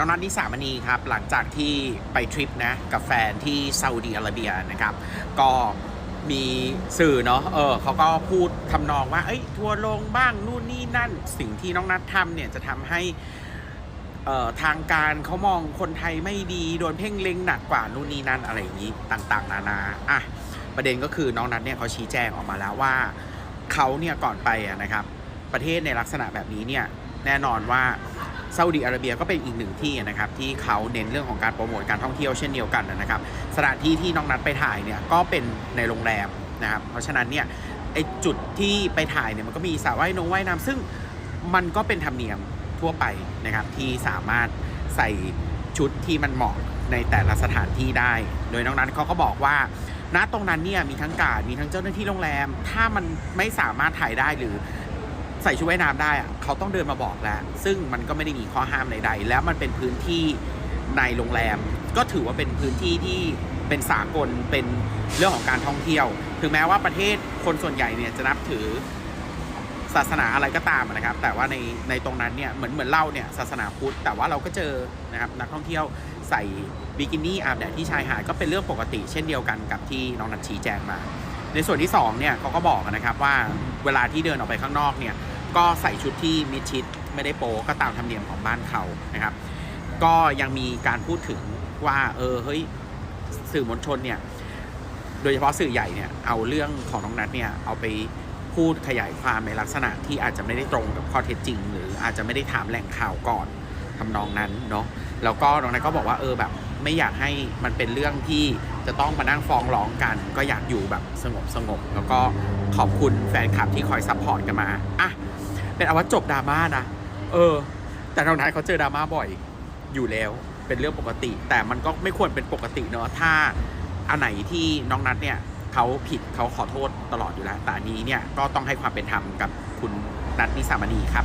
น้องนัทนิสามณีครับ หลังจากที่ไปทริปนะกับแฟนที่ซาอุดีอาระเบียนะครับ ก็มีสื่อเนาะ เออเขาก็พูดทำนองว่า เอ้ย ทัวร์ลงบ้างนู่นนี่นั่น สิ่งที่น้องนัททำเนี่ยจะทำให้เอ่อทางการเขามองคนไทยไม่ดี โดนเพ่งเล็งหนักกว่านู่นนี่นั่นอะไรอย่างนี้ต่างๆ นานา อะ ประเด็นก็คือน้องนัทเนี่ยเขาชี้แจงออกมาแล้วว่าเขาเนี่ยก่อนไปนะครับ ประเทศในลักษณะแบบนี้เนี่ยแน่นอนว่า ซาอุดิอาระเบียก็เป็นอีกหนึ่งที่นะครับที่เขาเน้นเรื่องของการโปรโมทการท่องเที่ยวเช่นเดียวกันนะครับสถานที่ที่น้องนัทไปถ่ายเนี่ยก็เป็นในโรงแรมนะครับเพราะฉะนั้นเนี่ยไอจุดที่ไปถ่ายเนี่ยมันก็มีสระว่ายนงว่ายน้ำซึ่งมันก็เป็นธรรมเนียมทั่วไปนะครับที่สามารถใส่ชุดที่มันเหมาะในแต่ละสถานที่ได้ โดยน้องนัทเขาก็บอกว่าณตรงนั้นเนี่ยมีทั้งการดมีทั้งเจ้าหน้าที่โรงแรม ถ้ามันไม่สามารถถ่ายได้หรือ ใส่ชุดว่ายน้ำได้อะเขาต้องเดินมาบอกแล้ว ซึ่งมันก็ไม่ได้มีข้อห้ามใดๆ แล้วมันเป็นพื้นที่ในโรงแรม ก็ถือว่าเป็นพื้นที่ที่เป็นสากลเป็นเรื่องของการท่องเที่ยว ถึงแม้ว่าประเทศคนส่วนใหญ่เนี่ยจะนับถือศาสนาอะไรก็ตามนะครับ แต่ว่าในในตรงนั้นเนี่ยเหมือนเหมือนเราเนี่ยศาสนาพุทธ แต่ว่าเราก็เจอนะครับนักท่องเที่ยวใส่บิกินี่อาบแดดที่ชายหาดก็เป็นเรื่องปกติเช่นเดียวกันกับที่น้องนัทชี้แจงมา ในส่วนที่2เนี่ยเขาก็บอกนะครับว่าเวลาที่เดินออกไปข้างนอกเนี่ย ก็ใส่ชุดที่มิดชิดไม่ได้โปก็ตามธรรมเนียมของบ้านเขานะครับ ก็ยังมีการพูดถึงว่าเออเฮ้ยสื่อมวลชนเนี่ยโดยเฉพาะสื่อใหญ่เนี่ยเอาเรื่องของน้องนัทเนี่ยเอาไปพูดขยายความในลักษณะที่อาจจะไม่ได้ตรงกับข้อเท็จจริง หรืออาจจะไม่ได้ถามแหล่งข่าวก่อนทำนองนั้นเนาะแล้วก็น้องนัทก็บอกว่าเออแบบไม่อยากให้มันเป็นเรื่องที่จะต้องมานั่งฟ้องร้องกัน ก็อยากอยู่แบบสงบสงบแล้วก็ขอบคุณแฟนคลับที่คอยซัพพอร์ตกันมาอะ เป็นอาว่าจบดราม่านะ เออ แต่น้องนัทเขาเจอดราม่าบ่อยอยู่แล้ว เป็นเรื่องปกติ แต่มันก็ไม่ควรเป็นปกติเนอะถ้าอันไหนที่น้องนัทเนี่ยเขาผิดเขาขอโทษตลอดอยู่แล้ว แต่อันนี้เนี่ยก็ต้องให้ความเป็นธรรมกับคุณนัทนิสามณีครับ